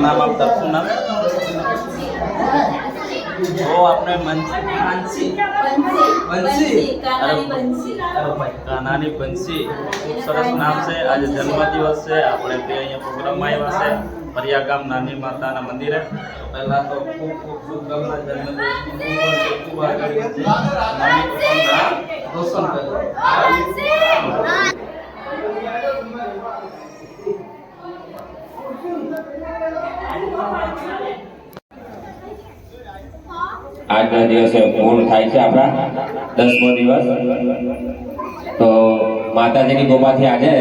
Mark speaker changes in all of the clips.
Speaker 1: પેલા નામ આપ દર્શન નામ? ઓ આપણે બંસી.
Speaker 2: બંસી.
Speaker 1: કાનાની બંસી. ખૂબ સરસ નામ છે. આજે જન્મદિવસ છે. આપણે તે અહીંયા પ્રોગ્રામમાં આવ્યા છે. ફરિયા ગામ નાની માતાના મંદિરે. પહેલા તો ખૂબ ખૂબ શુભકામના જન્મદિવસની. ખૂબ આગળ રોશન કરે.
Speaker 3: આજના દિવસે પૂર્ણ થાય છે આપણા દસમો દિવસ. તો માતાજીની ગોપાથી આજે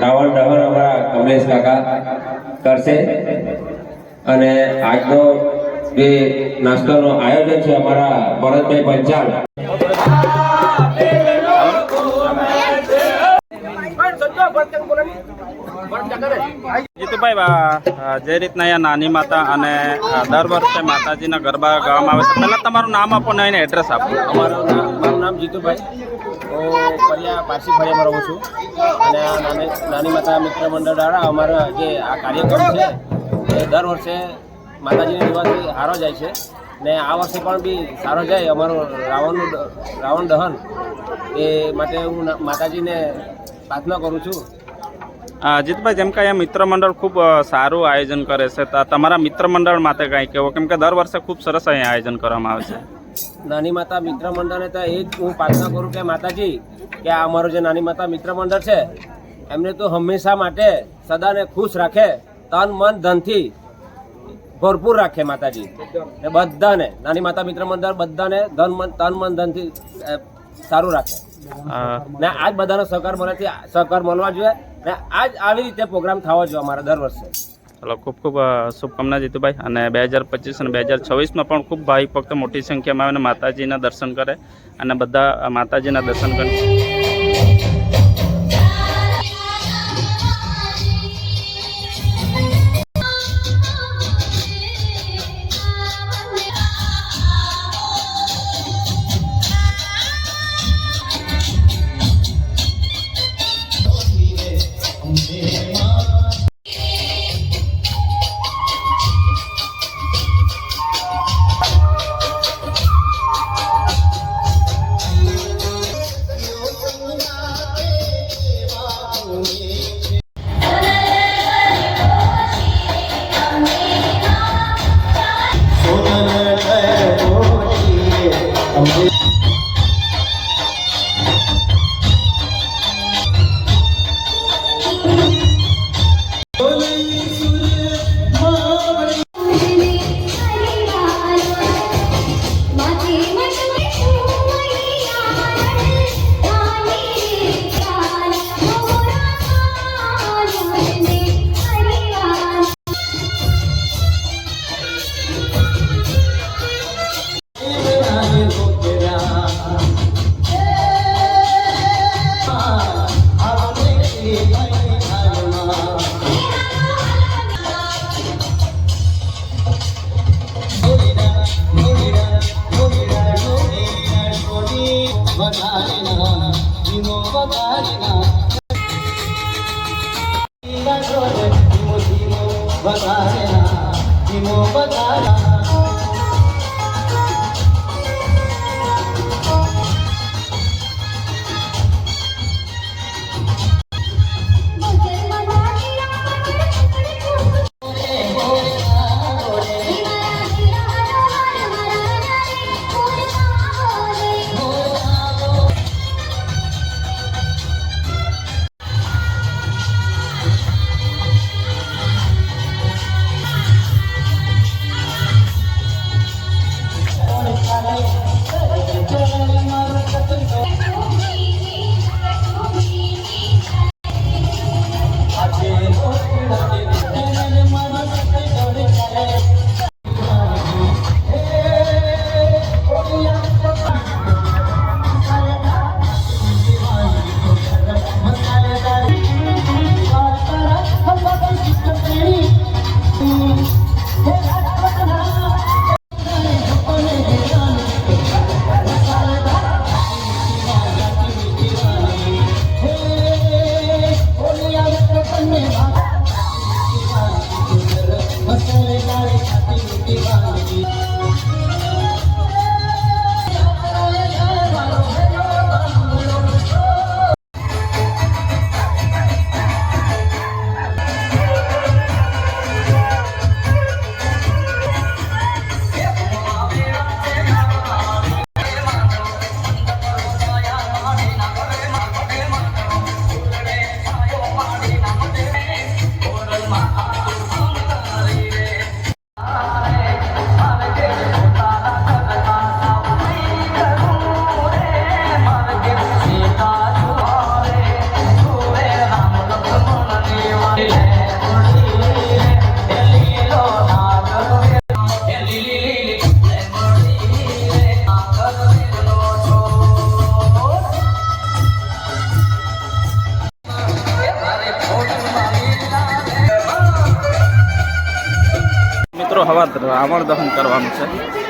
Speaker 3: રાવણ ડહર અમારા કમલેશ કાકા કરશે. અને આજનો જે નાસ્તોનો આયોજન છે અમારા ભરતભાઈ પંચાલ.
Speaker 1: જીતુભાઈ આ જે રીતના અહીંયા નાની માતા અને દર વર્ષે માતાજીના ગરબા ગાવામાં આવે છે. પહેલાં તમારું નામ આપો ને એને એડ્રેસ આપો.
Speaker 4: અમારું નામ, મારું નામ જીતુભાઈ. હું ફરિયા પારસી ફરિયામાં રહું છું. અને નાની માતા મિત્ર મંડળ દ્વારા અમારા જે આ કાર્યક્રમ છે, એ દર વર્ષે માતાજીની દિવસથી સારો જાય છે. ને આ વર્ષે પણ બી સારો જાય અમારું રાવણનું રાવણ દહન. એ માટે હું માતાજીને પ્રાર્થના કરું છું.
Speaker 1: જીતુભાઈ જેમ કે અહીંયા મિત્ર મંડળ ખૂબ સારું આયોજન કરે છે. તમારા મિત્ર મંડળ માટે કાંઈ કહેવો? કેમ કે દર વર્ષે ખૂબ સરસ અહીંયા આયોજન કરવામાં આવે છે.
Speaker 4: નાની માતા મિત્ર મંડળને તો એ જ હું પ્રાર્થના કરું કે માતાજી કે આ અમારું જે નાની માતા મિત્ર મંડળ છે એમને તો હંમેશા માટે સદાને ખુશ રાખે તન મન ધનથી ભરપૂર રાખે માતાજી. ને બધાને નાની માતા મિત્ર મંડળ બધાને ધન મન તન મન ધનથી સારું રાખે.
Speaker 1: ને
Speaker 4: ને આજ બધાનો સહકાર મળવાથી સહકાર મળવા જોઈએ. ને આજ આવી રીતે પ્રોગ્રામ થવો જોઈએ અમારા દર વર્ષે.
Speaker 1: ચલો, ખૂબ ખૂબ શુભકામના જીતુભાઈ. અને બે હજાર પચીસ અને બે હજાર છવ્વીસમાં પણ ખૂબ ભાઈ ફક્ત મોટી સંખ્યામાં અને માતાજીના દર્શન કરે અને બધા માતાજીના દર્શન કરે. Thank you. बताना बताना હવે રાવણ દહન કરવાનું છે.